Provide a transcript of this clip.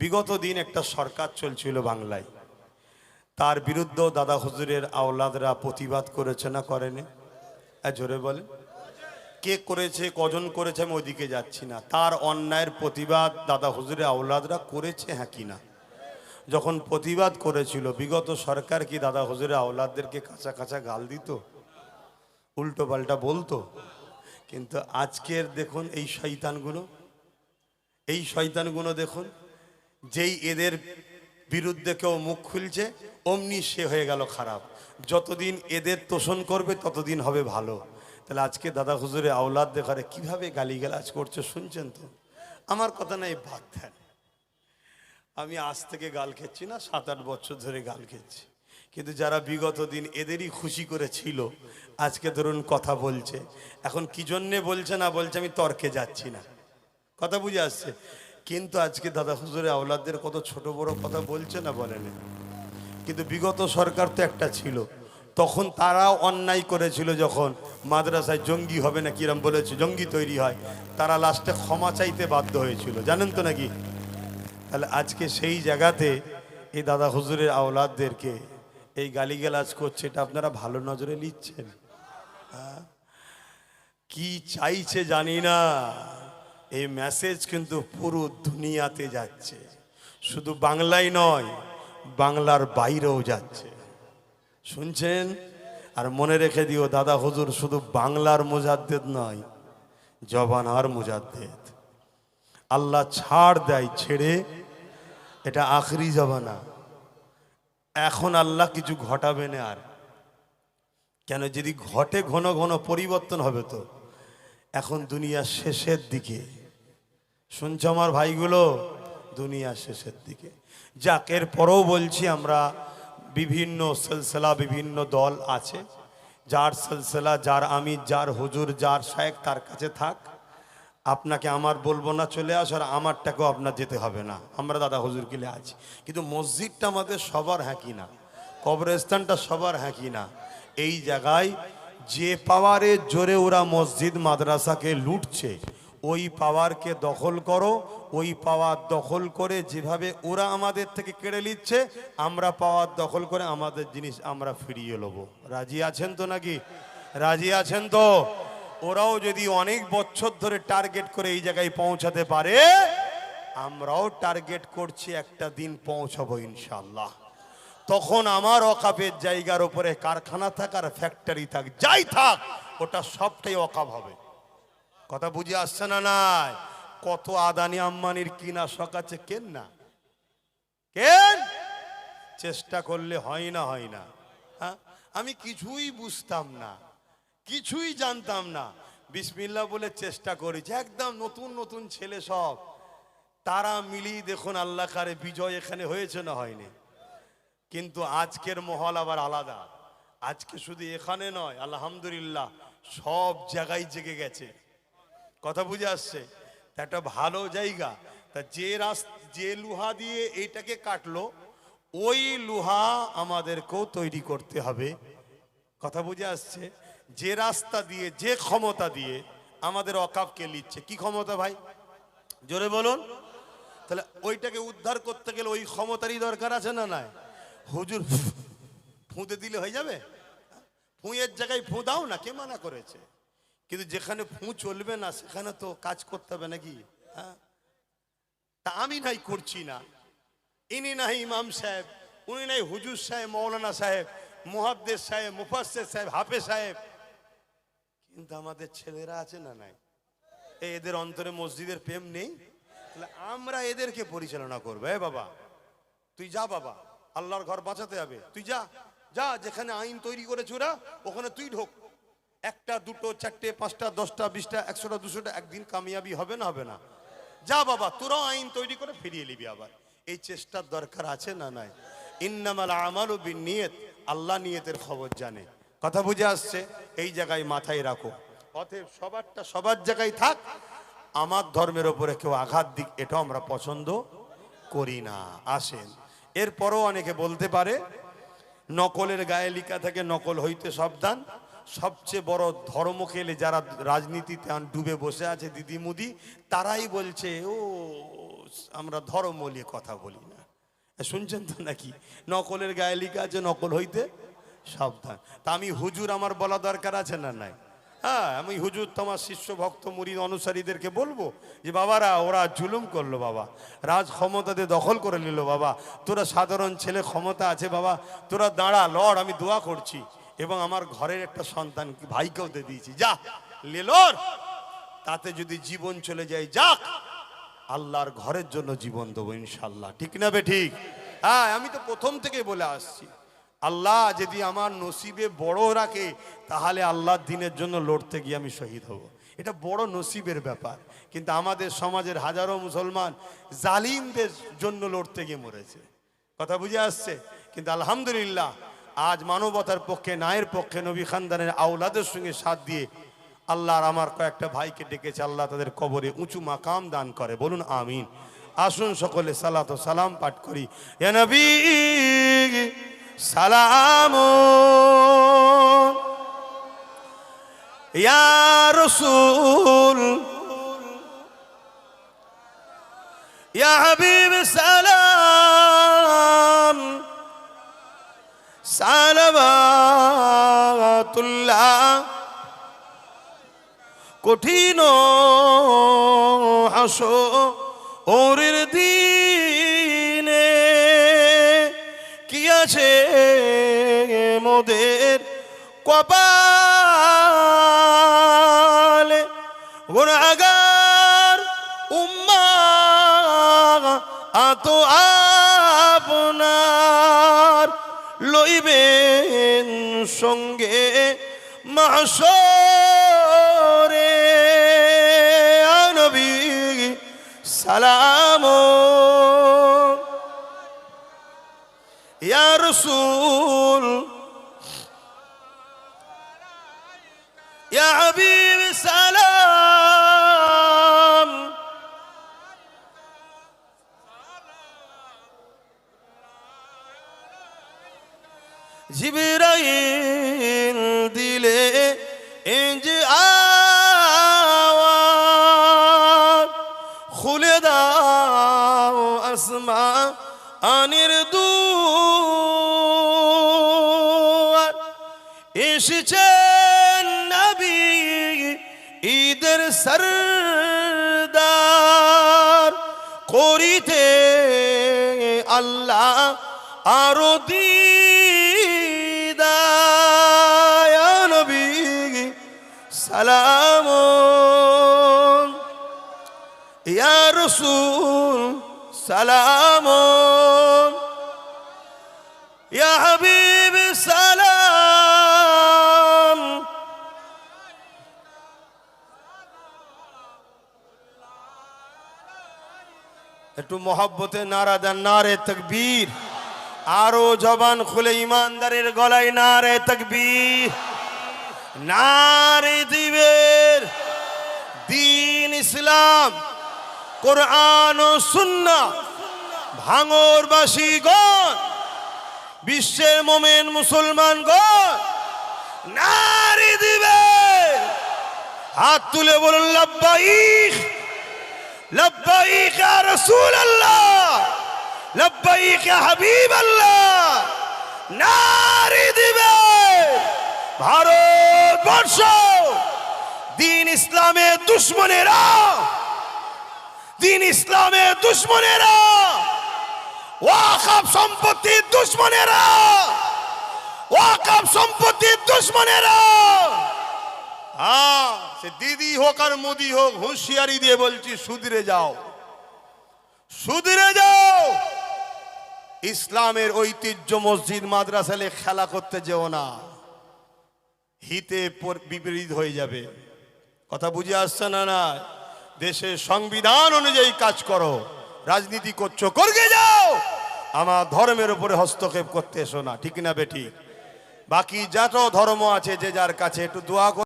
বিগত দিন একটা সরকার চলছিল বাংলায়। তার বিরুদ্ধেও দাদা হুজুরের আওলাদরা প্রতিবাদ করেছে না করেনি? জোরে বলে কে করেছে, কজন করেছে আমি ওইদিকে যাচ্ছি না। তার অন্যায়ের প্রতিবাদ দাদা হুজুরের আওলাদরা করেছে হ্যাঁ কি না? যখন প্রতিবাদ করেছিল, বিগত সরকার কি দাদা হুজুরের আওলাদদেরকে কাঁচা কাঁচা গাল দিত? উল্টো পাল্টা বলতো? কিন্তু আজকের দেখুন এই শয়তানগুলো। এই শয়তানগুলো দেখুন যেই এদের বিরুদ্ধে কেউ মুখ খুলছে, অমনি সে হয়ে গেল খারাপ। যতদিন এদের তোষণ করবে, ততদিন হবে ভালো। তাহলে আজকে দাদা হুজুরে আওলাদ দেখারে কীভাবে গালিগালাজ করছে শুনছেন তো? আমার কথা নাই, বাদ দেন। আমি আজ থেকে গাল খেচ্ছি না সাত আট বছর ধরে গাল খেচ্ছি। কিন্তু যারা বিগত দিন এদেরই খুশি করেছিল, আজকে ধরুন কথা বলছে। এখন কি জন্যে বলছে না বলছে, আমি তর্কে যাচ্ছি না। কথা বুঝে আসছে? কিন্তু আজকে দাদা হুজুরে আওলাদদের কত ছোট বড় কথা বলছে না বলেনি কিন্তু বিগত সরকার তো একটা ছিল। তখন তারাও অন্যায় করেছিল যখন মাদ্রাসায় জঙ্গি হবে না কিরম বলেছে, জঙ্গি তৈরি হয়। তারা লাস্টে ক্ষমা চাইতে বাধ্য হয়েছিল। জানেন তো নাকি? তাহলে আজকে সেই জায়গাতে এই দাদা হুজুরের আওলাদদেরকে এই গালিগালাজ করছে, এটা আপনারা ভালো নজরে নিচ্ছেন? কি চাইছে জানি না। এই মেসেজ কিন্তু পুরো দুনিয়াতে যাচ্ছে। শুধু বাংলায় নয়, বাংলার বাইরেও যাচ্ছে। শুনছেন? আর মনে রেখে দিও, দাদা হুজুর, শুধু বাংলার মুজাদ্দেদ নয় জবানার মুজাদ্দেদ। আল্লাহ ছাড় দেয়, ছেড়ে, এটা আখরি জবানা। এখন আল্লাহ কিছু ঘটাবে না আর। কেন, যদি ঘটে ঘন ঘন পরিবর্তন হবে তো। এখন দুনিয়া শেষের দিকে। শুনছ আমার ভাইগুলো? দুনিয়া শেষের দিকে। যাক এর পরেও বলছি আমরা বিভিন্ন সিলসিলা, বিভিন্ন দল আছে। যার সিলসিলা, যার আমি যার হুজুর, যার শায়েক, তার কাছে থাক। আপনাকে আমার বলব না চলে আস, আর আমারটাকেও আপনার যেতে হবে না। আমরা দাদা হুজুর কিলে আছি। কিন্তু মসজিদটা আমাদের সবার হ্যাঁ কি না? কবরস্থানটা সবার হ্যাঁ কি না? এই জায়গায় যে পাওয়ারে জোরে ওরা মসজিদ, মাদ্রাসাকে লুটছে, ওই পাওয়ারকে দখল করো, ওই পাওয়ার দখল করে যেভাবে ওরা আমাদের থেকে কেড়ে নিচ্ছে, আমরা পাওয়ার দখল করে আমাদের জিনিস আমরা ফিরিয়ে নেব রাজি আছেন তো নাকি? রাজি আছেন তো? ওরাও যদি অনেক বছর ধরে টার্গেট করে এই জায়গায় পৌঁছাতে পারে, আমরাও টার্গেট করছি একটা দিন পৌঁছাবো ইনশাল্লাহ তখন আমার অকাপের জায়গার উপরে কারখানা থাক আর ফ্যাক্টরি থাক, যাই থাক, ওটা সবটাই অকাপ হবে। কথা বুঝে আসছে না নাই? কত আদানি আম্বানির কিনা শখ আছে কেন না? কেন? চেষ্টা করলে হয় না হয় না। হ্যাঁ? আমি কিছুই বুঝতাম না, কিছুই জানতাম না। বিসমিল্লা বলে চেষ্টা করেছি, একদম নতুন নতুন ছেলে সব। তারা মিলিয়ে দেখুন আল্লাহ কারে বিজয় এখানে হয়েছে না হয়নি। কিন্তু আজকের মহল আবার আলাদা। আজকে শুধু এখানে নয়, আলহামদুলিল্লাহ, সব জায়গায় জেগে গেছে। কথা বুঝে আসছে? একটা ভালো জায়গা। তা যে রাস, যে লুহা দিয়ে এইটাকে কাটলো, ওই লুহা আমাদেরকেও তৈরি করতে হবে। কথা বুঝে আসছে? যে রাস্তা দিয়ে, যে ক্ষমতা দিয়ে আমাদের অকাপকে লিচ্ছে। কি ক্ষমতা ভাই? জোরে বলুন। তাহলে ওইটাকে উদ্ধার করতে গেলে ওই ক্ষমতারই দরকার আছে না নাই? হুজুর ফুঁতে দিলে হয়ে যাবে? ফুঁয়ের জায়গায় ফুঁ দাও না, কে মানা করেছে? কিন্তু যেখানে ফুঁ চলবে না, সেখানে তো কাজ করতে হবে নাকি? হ্যাঁ? তা আমি নাই, করছি না। ইনি নাই ইমাম সাহেব, উনি নাই হুজুর সাহেব, মৌলানা সাহেব, মুহাদ্দেস সাহেব মুফাসের সাহেব হাফে সাহেব। কিন্তু আমাদের ছেলেরা আছে না নাই? এদের অন্তরে মসজিদের প্রেম নেই? তাহলে আমরা এদেরকে পরিচালনা করব। এ বাবা, তুই যা বাবা। আল্লাহর ঘর বাঁচাতে হবে। তুই যা যা, যেখানে আইন তৈরি করেছে ওরা, ওখানে তুই ঢোক। একটা, দুটো, চারটে, পাঁচটা, দশটা, বিশটা, একশোটা, দুশোটা একদিন কামিয়াবি হবে না হবে না। যা বাবা, তোরাও আইন তৈরি করে ফিরিয়ে নিবি আবার। এই চেষ্টার দরকার আছে না নাই? ইন্নামাল আমাল নিয়ত আল্লাহ নিয়তের খবর জানে। কথা বুঝে আসছে? এই জায়গায় মাথায় রাখো। অতএব সবারটা সবার জায়গায় থাক। আমার ধর্মের ওপরে কেউ আঘাত দিক, এটাও আমরা পছন্দ করি না। আসেন। এরপরও অনেকে বলতে পারে, নকলের গায়ে লিখা থাকে, নকল হইতে সাবধান। সবচেয়ে বড় ধর্ম খেলে যারা রাজনীতিতে ডুবে বসে আছে দিদি মুদি তারাই বলছে, ও, আমরা ধর্ম বলিয়ে কথা বলি না। শুনছেন তো নাকি? নকলের গায়ে লিখা আছে, নকল হইতে সাবধান। তা আমি হুজুর, আমার বলা দরকার আছে না নাই? হ্যাঁ আমি হুজুর তোমার শিষ্য ভক্ত মুরিদ অনুসারীদেরকে বলব যে, বাবারা, ওরা জুলুম করল, বাবা। রাজ ক্ষমতাতে দখল করে নিল, বাবা। তোরা সাধারণ ছেলে, ক্ষমতা আছে, বাবা। তোরা দাঁড়া, লড়, আমি দোয়া করছি। এবং আমার ঘরের একটা সন্তান ভাইকেও দিয়ে দিয়েছি। যা লেলর তাতে যদি জীবন চলে যায়, যাক। আল্লাহর ঘরের জন্য জীবন দেবো, ইনশাল্লাহ। ঠিক না বে, ঠিক? হ্যাঁ আমি তো প্রথম থেকে বলে আসছি। আল্লাহ যদি আমার নসিবে বড় রাখে, তাহলে আল্লাহর দিনের জন্য লড়তে গিয়ে আমি শহীদ হব। এটা বড় নসিবের ব্যাপার। কিন্তু আমাদের সমাজের হাজারো মুসলমান জালিমদের জন্য লড়তে গিয়ে মরেছে। কথা বুঝে আসছে? কিন্তু আলহামদুলিল্লাহ, আজ মানবতার পক্ষে নায়ের পক্ষে, নবী খানদানের আওলাদের সঙ্গে সাথ দিয়ে আল্লাহর আমার কয়েকটা ভাইকে ডেকেছে। আল্লাহ তাদের কবরে উঁচু মাকাম দান করে। বলুন, আমিন। আসুন সকলে সালাত সালাম পাঠ করি। নবী! সালাম রসুল। ইয়া হাবিব সালাম। সালাবাতুল্লাহ কঠিন হাসো ওরের দিনে আছে মোদের কপালে। গুণাগার উম্মা আত আপনার লইবেন সঙ্গে মাসরে। নবী সালাম ইয়া রসুল ইয়া হাবিব সালাম এসেছেন নবী ঈদের সরদার। করিতে আল্লাহ আরও নবী সালাম। ইয়া রসুল সালাম। একটু মহাব্বতে নারা দেন, নারে তকবীর। আরও জবান খুলে, ইমানদারের গলায় নারে তকবীর। নারে দিবের দিন ইসলাম, কোরআন ও সুন্না ভাঙরবাসী গণ, বিশ্বের মোমেন মুসলমান গণ, নারী দিবে হাত তুলে বলুন লাব্বাইক লব্বাইক ইয়া রাসূলুল্লাহ, লব্বাইক ইয়া হাবিবাল্লাহ, নারী দিবে। ভারতবর্ষ, দিন ইসলামের দুশ্মনেরা, দিন ইসলামের দুশ্মনেরা, ওয়াকাব সম্পত্তির দুশ্মনেরা, ওয়াকাব সম্পত্তির দুশ্মনেরা। হ্যাঁ সে দিদি হোক আর মোদি হোক, হুঁশিয়ারি দিয়ে বলছি, সুধরে যাও। সুধরে যাও! ইসলামের ঐতিহ্য মসজিদ মাদ্রাসালে খেলা করতে যেও না। হিতে বিপরীত হয়ে যাবে। কথা বুঝে আসছে না না? দেশের সংবিধান অনুযায়ী কাজ করো। রাজনীতি করছ, করগে যাও! আমার ধর্মের উপরে হস্তক্ষেপ করতে এসো না, ঠিক না বেটি বাকি যত ধর্ম আছে, যে যার কাছে একটু দোয়া